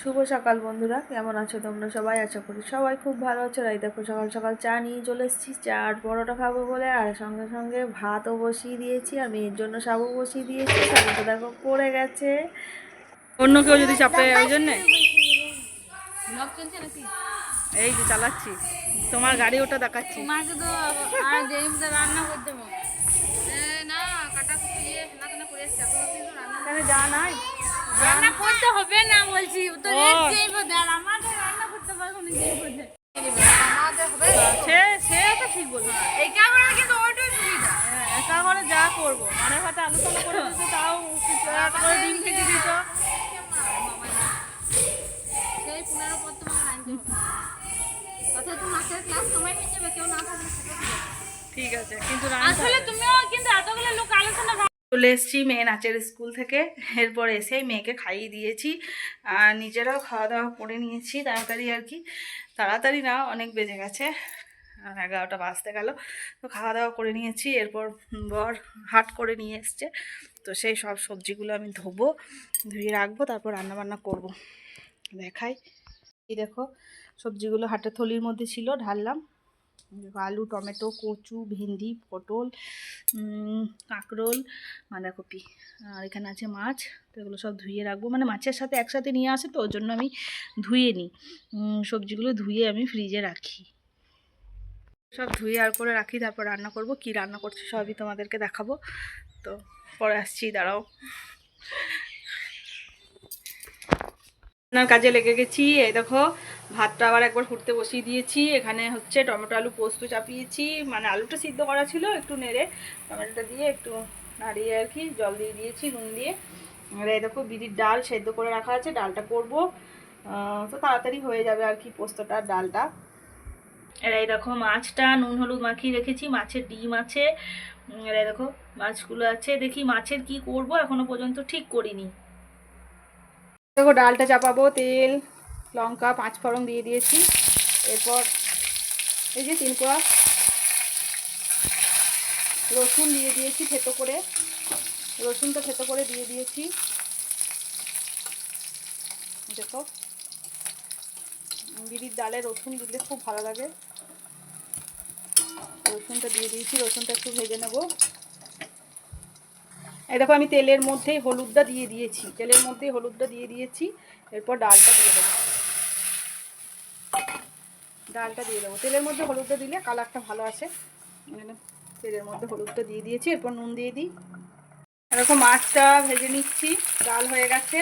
শুভ সকাল বন্ধুরা কেমন আছো তোমরা সবাই? আশা করি সবাই খুব ভালো আছো। রাই দেখো সকাল সকাল চা নিয়ে চলে এসেছি। চা আর পরোটা খাব বলে আর সঙ্গে সঙ্গে ভাতও বসিয়ে দিয়েছি। আর মেয়ের জন্য সাবু বসিয়ে দিয়েছি। সাবুটা দেখো পড়ে গেছে। অন্য কেউ যদি চাপে ওই জন্যে? এই যে চালাচ্ছি। তোমার গাড়ি ওটা দেখাচ্ছি। রান্না করতে না কাটা করে রান্না যা নাই। রান্না করতে হবে না বলছি। তো ও। যেই বোধ আর আমাদের রান্না করতে পারব না যেই বোধ সে সে তো ঠিক বলছো। এই কারণে কিন্তু ওইটাই সুবিধা। হ্যাঁ, একা করে যা করব। মানে হয়তো আলোচনা করে দিচ্ছ তাও করে ডিম খেতে দিচ্ছ সেই পনেরো পর তোমাকে আনতে হবে। কথা তুমি মাসের ক্লাস তোমায় নিয়ে যাবে কেউ না থাকলে? ঠিক আছে কিন্তু আসলে তুমিও কিন্তু এতগুলো লোক আলোচনা চলে এসেছি মেয়ে নাচের স্কুল থেকে। এরপর এসে মেয়েকে খাইয়ে দিয়েছি। আর নিজেরাও খাওয়া দাওয়া করে নিয়েছি তাড়াতাড়ি আর কি। তাড়াতাড়ি না, অনেক বেজে গেছে। আর এগারোটা বাজতে গেল। তো খাওয়া দাওয়া করে নিয়েছি। এরপর বর হাট করে নিয়ে এসছে। তো সেই সব সবজিগুলো আমি ধোবো, ধুয়ে রাখব, তারপর রান্নাবান্না করব। দেখাই। এই দেখো, সবজিগুলো হাটের থলির মধ্যে ছিল, ঢাললাম। আলু, টমেটো, কচু, ভেন্ডি, পটল কাঁকরোল, বাঁধাকপি, আর এখানে আছে মাছ, তো এগুলো সব ধুয়ে রাখব। মানে মাছের সাথে একসাথে নিয়ে আসে তো, ওর জন্য আমি ধুয়ে নিই। সবজিগুলো ধুয়ে আমি ফ্রিজে রাখি। সব ধুয়ে আর করে রাখি, তারপর রান্না করব। কি রান্না করছি সবই তোমাদেরকে দেখাবো। তো পরে আসছি, দাঁড়াও। রান্নার কাজে লেগে গেছি, এই দেখো, ভাতটা আবার একবার ফুটতে বসিয়ে দিয়েছি, এখানে হচ্ছে টমেটো আলু পোস্ত চাপিয়েছি মানে আলুটা সিদ্ধ করা ছিল একটু নেড়ে, টমেটোটা দিয়ে একটু নাড়িয়ে আর কি, জল দিয়ে দিয়েছি, নুন দিয়ে। আর এই দেখো, বিড়ির ডাল সেদ্ধ করে রাখা আছে, ডালটা করব তো তাড়াতাড়ি হয়ে যাবে আর কি পোস্তটা, ডালটা। আর এই দেখো, মাছটা নুন হলুদ মাখিয়ে রেখেছি, মাছের ডিম আছে। আর এই দেখো, মাছগুলো আছে, দেখি মাছের কি করব, এখনও পর্যন্ত ঠিক করিনি। দেখো ডালটা চাপাবো, তেল, লঙ্কা, পাঁচ ফোড়ন দিয়ে দিয়েছি। এরপর এই যে তিন কোয়া রসুন দিয়ে দিয়েছি থেতো করে। রসুনটা থেতো করে দিয়ে দিয়েছি। দেখো বিড়ির ডালে রসুন দিলে খুব ভালো লাগে। রসুনটা দিয়ে দিয়েছি, রসুনটা একটু ভেজে নেব। এই দেখো আমি তেলের মধ্যেই হলুদটা দিয়ে দিয়েছি। তেলের মধ্যেই হলুদটা দিয়ে দিয়েছি। এরপর ডালটা দিয়ে দেবো। ডালটা দিয়ে দেবো। তেলের মধ্যে হলুদটা দিলে কালারটা ভালো আসে। তেলের মধ্যে হলুদটা দিয়ে দিয়েছি। এরপর নুন দিয়ে দিই। এরকম মাছটা ভেজে নিচ্ছি। ডাল হয়ে গেছে,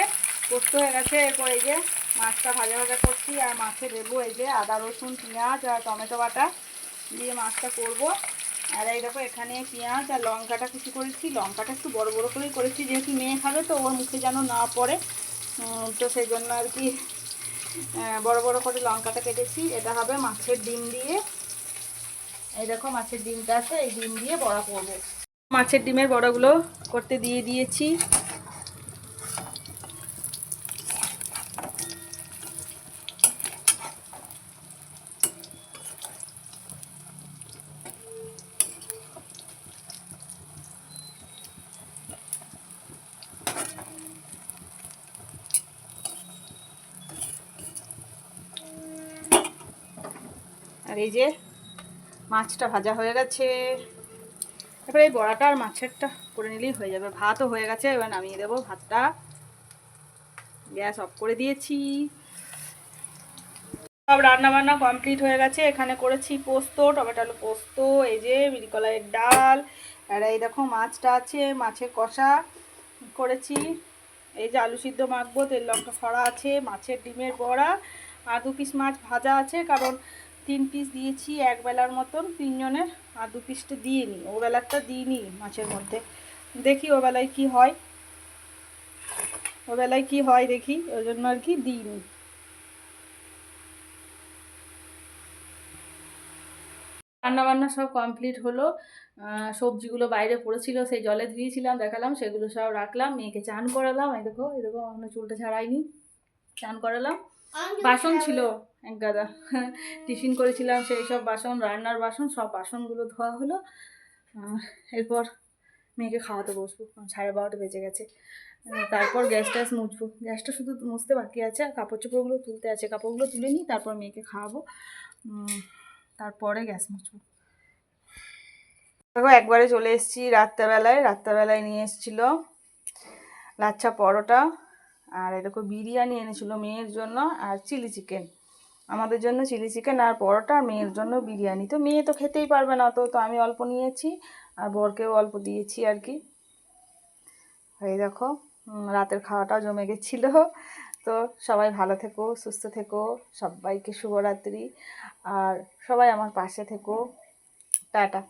পোস্ত হয়ে গেছে। এরপর এই যে মাছটা ভাজা ভাজা করছি। আর মাছে দেবো এই যে আদা, রসুন, পেঁয়াজ আর টমেটো বাটা। দিয়ে মাছটা করব। আর এই দেখো, এখানে পেঁয়াজ আর লঙ্কাটা কিছু করেছি। লঙ্কাটা একটু বড় বড় করেই করেছি, যেহেতু মেয়ে খাবে, তো ওর মুখে যেন না পড়ে। তো সেই জন্য আর কি বড়ো বড় করে লঙ্কাটা কেটেছি। এটা হবে মাছের ডিম দিয়ে। এই দেখো, মাছের ডিমটা আছে, এই ডিম দিয়ে বড়া করব। মাছের ডিমের বড়াগুলো করতে দিয়ে দিয়েছি। এই যে মাছটা ভাজা হয়ে গেছে। এবার এই বড়াটা আর মাছেরটা করে নিলেই হয়ে যাবে। ভাতও হয়ে গেছে, এবার নামিয়ে দেবো ভাতটা। গ্যাস অফ করে দিয়েছি। সব রান্না বান্না কমপ্লিট হয়ে গেছে। এখানে করেছি পোস্ত, টমেটো আলু পোস্ত, এই যে বিরিকলাইয়ের ডাল। আর এই দেখো মাছটা আছে, মাছের কষা করেছি। এই যে আলু সিদ্ধ মাখবো, তেল লঙ্কা ছড়া আছে, মাছের ডিমের বড়া আর দু পিস মাছ ভাজা আছে। কারণ তিন পিস দিয়েছি এক বেলার মতন তিনজনের আর দু পিসটা দিইনি ও বেলারটা দিইনি মাছের মধ্যে। দেখি ও বেলায় কী হয়। ও বেলায় কী হয় দেখি ওই জন্য আর কি দিইনি রান্না বান্না সব কমপ্লিট হলো। সবজিগুলো বাইরে পড়েছিল সেই জলে ধুয়েছিলাম দেখালাম সেগুলো সব রাখলাম মেয়েকে চান করালাম। এই দেখো এই দেখো এখনও চুলটা ছাড়াইনি। চান করালাম। বাসন ছিল। এক গাদা। টিফিন করেছিলাম, সেই সব বাসন, রান্নার বাসন, সব বাসনগুলো ধোয়া হলো। এরপর মেয়েকে খাওয়াতে বসবো। সাড়ে বারোটা বেজে গেছে। তারপর গ্যাস ট্যাস মুছবো। গ্যাসটা শুধু মুছতে বাকি আছে। আর কাপড় চোপড়গুলো তুলতে আছে। কাপড়গুলো তুলে নিই, তারপর মেয়েকে খাওয়াবো। তারপরে গ্যাস মুছবো। দেখো, একবারে চলে এসেছি রাত্রেবেলায়। রাত্রেবেলায় নিয়ে এসেছিল লাচ্ছা পরোটা। আর দেখো, বিরিয়ানি এনেছিল মেয়ের জন্য আর চিলি চিকেন। আমাদের জন্য চিলি চিকেন আর পরোটা আর মেয়ের জন্য বিরিয়ানি। তো মেয়ে তো খেতেই পারবে না, তো তো আমি অল্প নিয়েছি আর বরকেও অল্প দিয়েছি আর কি। এই দেখো রাতের খাওয়াটাও জমে গেছিল। তো সবাই ভালো থেকো, সুস্থ থেকো, সবাইকে শুভরাত্রি। আর সবাই আমার পাশে থেকো। টাটা।